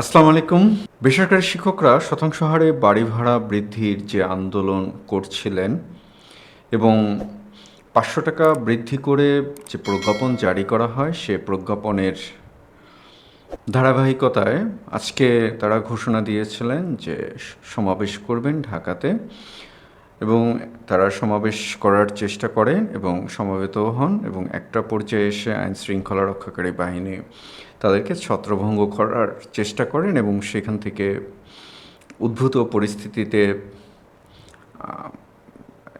আসসালামু আলাইকুম। বেসরকারি শিক্ষকরা শতাংশ হারে বাড়ি ভাড়া বৃদ্ধির যে আন্দোলন করছিলেন এবং পাঁচশো টাকা বৃদ্ধি করে যে প্রজ্ঞাপন জারি করা হয়, সে প্রজ্ঞাপনের ধারাবাহিকতায় আজকে তারা ঘোষণা দিয়েছিলেন যে সমাবেশ করবেন ঢাকাতে। এবং তারা সমাবেশ করার চেষ্টা করেন এবং সমবেত হন এবং একটা পর্যায়ে এসে আইন শৃঙ্খলা রক্ষাকারী বাহিনী তাদেরকে ছত্রভঙ্গ করার চেষ্টা করেন এবং সেখান থেকে উদ্ভূত পরিস্থিতিতে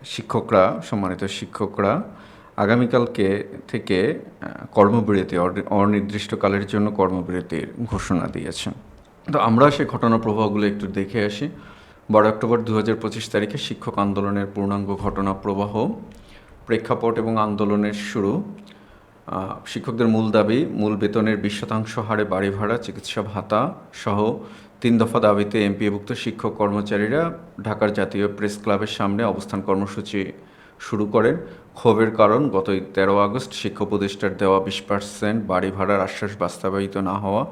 শিক্ষকরা, সম্মানিত শিক্ষকরা আগামীকালকে থেকে কর্মবিরতি অনির্দিষ্টকালের জন্য কর্মবিরতির ঘোষণা দিয়েছেন। তো আমরা সেই ঘটনা প্রবাহগুলো একটু দেখে আসি। বারো অক্টোবর দু হাজার পঁচিশ তারিখে শিক্ষক আন্দোলনের পূর্ণাঙ্গ ঘটনা প্রবাহ, প্রেক্ষাপট এবং আন্দোলনের শুরু। শিক্ষকদের মূল দাবি, মূল বেতনের বিশ শতাংশ হারে বাড়ি ভাড়া, চিকিৎসা ভাতা সহ তিন দফা দাবিতে এমপিভুক্ত শিক্ষক কর্মচারীরা ঢাকার জাতীয় প্রেস ক্লাবের সামনে অবস্থান কর্মসূচি শুরু করেন। ক্ষোভের কারণ গত তেরো আগস্ট শিক্ষা উপদেষ্টার দেওয়া বিশ পার্সেন্ট বাড়ি ভাড়ার আশ্বাস বাস্তবায়িত না হওয়া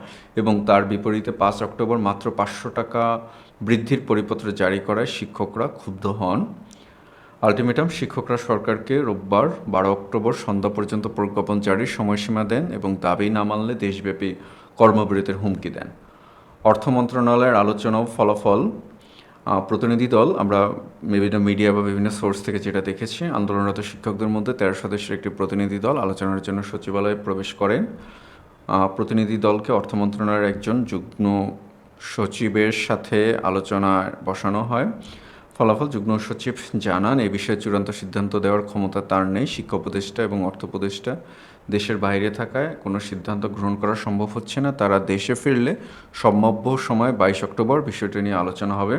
এবং তার বিপরীতে পাঁচ অক্টোবর মাত্র পাঁচশো টাকা বৃদ্ধির পরিপত্র জারি করায় শিক্ষকরা ক্ষুব্ধ হন। আলটিমেটাম, শিক্ষকরা সরকারকে রোববার বারো অক্টোবর সন্ধ্যা পর্যন্ত প্রজ্ঞাপন জারির সময়সীমা দেন এবং দাবি না মানলে দেশব্যাপী কর্মবিরতির হুমকি দেন। অর্থ মন্ত্রণালয়ের আলোচনা ফলাফল। প্রতিনিধি দল, আমরা বিভিন্ন মিডিয়া বা বিভিন্ন সোর্স থেকে যেটা দেখেছি, আন্দোলনরত শিক্ষকদের মধ্যে তেরো সদস্যের একটি প্রতিনিধি দল আলোচনার জন্য সচিবালয়ে প্রবেশ করেন। প্রতিনিধি দলকে অর্থ মন্ত্রণালয়ের একজন যুগ্ম সচিবের সাথে আলোচনায় বসানো হয়। ফলাফল যুগ্ম সচিব জানান, এ বিষয়ে চূড়ান্ত সিদ্ধান্ত দেওয়ার ক্ষমতা তার নেই। শিক্ষা উপদেষ্টা এবং অর্থ উপদেষ্টা দেশের বাইরে থাকায় কোনো সিদ্ধান্ত গ্রহণ করা সম্ভব হচ্ছে না। তারা দেশে ফিরলে সম্ভাব্য সময় বাইশ অক্টোবর বিষয়টি নিয়ে আলোচনা হবে।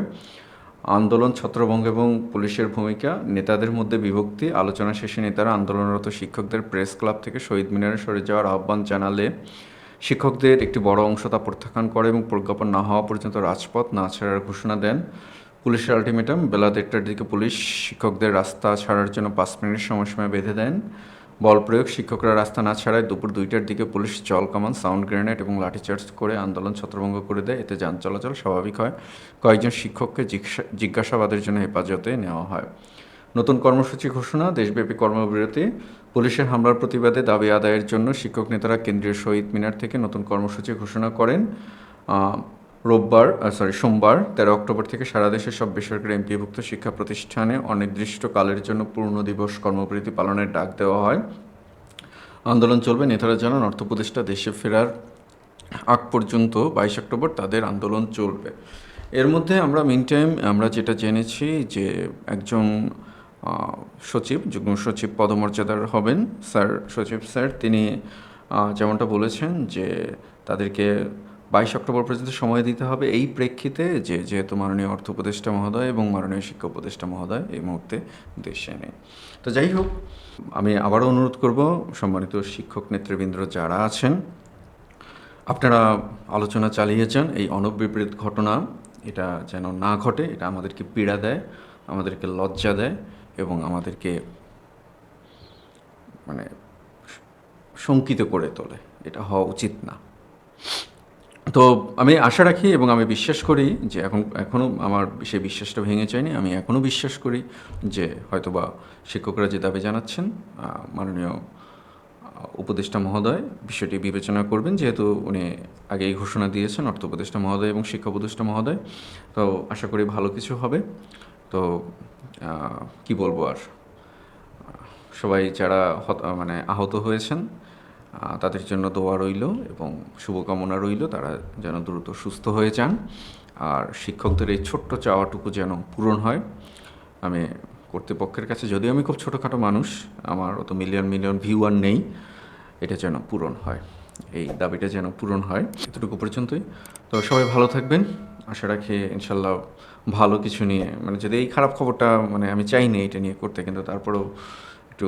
আন্দোলন ছত্রভঙ্গ এবং পুলিশের ভূমিকা, নেতাদের মধ্যে বিভক্তি, আলোচনা শেষে নেতারা আন্দোলনরত শিক্ষকদের প্রেস ক্লাব থেকে শহীদ মিনারে সরে যাওয়ার আহ্বান জানালে শিক্ষকদের একটি বড় অংশ তা প্রত্যাখ্যান করে এবং প্রজ্ঞাপন না হওয়া পর্যন্ত রাজপথ না ছাড়ার ঘোষণা দেন। পুলিশের আলটিমেটাম, বেলা দেড়টার দিকে পুলিশ শিক্ষকদের রাস্তা ছাড়ার জন্য পাঁচ মিনিট সময়সীমা বেঁধে দেন। বল প্রয়োগ, শিক্ষকরা রাস্তা না ছাড়ায় দুপুর দুইটার দিকে পুলিশ জল কামান, সাউন্ড গ্রেনেড এবং লাঠিচার্জ করে আন্দোলন ছত্রভঙ্গ করে দেয়। এতে যান চলাচল স্বাভাবিক হয়। কয়েকজন শিক্ষককে জিজ্ঞাসাবাদের জন্য হেফাজতে নেওয়া হয়। নতুন কর্মসূচি ঘোষণা, দেশব্যাপী কর্মবিরতি, পুলিশের হামলার প্রতিবাদে দাবি আদায়ের জন্য শিক্ষক নেতারা কেন্দ্রীয় শহীদ মিনার থেকে নতুন কর্মসূচি ঘোষণা করেন। রোববার সরি সোমবার, তেরো অক্টোবর থেকে সারা দেশের সব বেসরকারি এমপিভুক্ত শিক্ষা প্রতিষ্ঠানে অনির্দিষ্টকালের জন্য পূর্ণ দিবস কর্মবিরতি পালনের ডাক দেওয়া হয়। আন্দোলন চলবে, নেতারা জানান, অর্থ দেশে ফেরার আগ পর্যন্ত বাইশ অক্টোবর তাদের আন্দোলন চলবে। এর মধ্যে আমরা মিন টাইম আমরা যেটা জেনেছি যে একজন সচিব, যুগ্ম সচিব পদমর্যাদার হবেন। স্যার, সচিব স্যার, তিনি যেমনটা বলেছেন যে তাদেরকে বাইশ অক্টোবর পর্যন্ত সময় দিতে হবে। এই প্রেক্ষিতে যে যেহেতু মাননীয় অর্থ উপদেষ্টা মহোদয় এবং মাননীয় শিক্ষা উপদেষ্টা মহোদয় এই মুহূর্তে দেশে নেই তো যাই হোক, আমি আবারও অনুরোধ করব, সম্মানিত শিক্ষক নেতৃবৃন্দ যারা আছেন, আপনারা আলোচনা চালিয়ে যান এই অনবিপরীত ঘটনা। এটা যেন না ঘটে, এটা আমাদেরকে পীড়া দেয়, আমাদেরকে লজ্জা দেয় এবং আমাদেরকে মানে শঙ্কিত করে তোলে। এটা হওয়া উচিত না। তো আমি আশা রাখি এবং আমি বিশ্বাস করি যে এখন এখনও আমার সেই বিশ্বাসটা ভেঙে যায়নি। আমি এখনও বিশ্বাস করি যে হয়তোবা শিক্ষকরা যে দাবি জানাচ্ছেন মাননীয় উপদেষ্টা মহোদয় বিষয়টি বিবেচনা করবেন, যেহেতু উনি আগেই ঘোষণা দিয়েছেন অর্থ উপদেষ্টা মহোদয় এবং শিক্ষা উপদেষ্টা মহোদয়। তো আশা করি ভালো কিছু হবে। তো কি বলব আর? সবাই যারা মানে আহত হয়েছেন তাদের জন্য দোয়া রইল এবং শুভকামনা রইল তারা যেন দ্রুত সুস্থ হয়ে যান। আর শিক্ষকদের এই ছোট্ট চাওয়াটুকু যেন পূরণ হয়। আমি কর্তৃপক্ষের কাছে, যদিও আমি খুব ছোটোখাটো মানুষ, আমার অত মিলিয়ন মিলিয়ন ভিউয়ার নেই, এটা যেন পূরণ হয়। এই দাবিটা যেন পূরণ হয়। এতটুকু পর্যন্তই। তো সবাই ভালো থাকবেন। আশা রাখি ইনশাল্লাহ ভালো কিছু নিয়ে মানে যদি এই খারাপ খবরটা মানে আমি চাইনি এটা নিয়ে করতে, কিন্তু তারপরেও একটু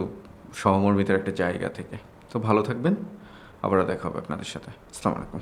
সহমর্মিতার একটা জায়গা থেকে। তো ভালো থাকবেন, আবারও দেখা হবে আপনাদের সাথে। আসসালামু আলাইকুম।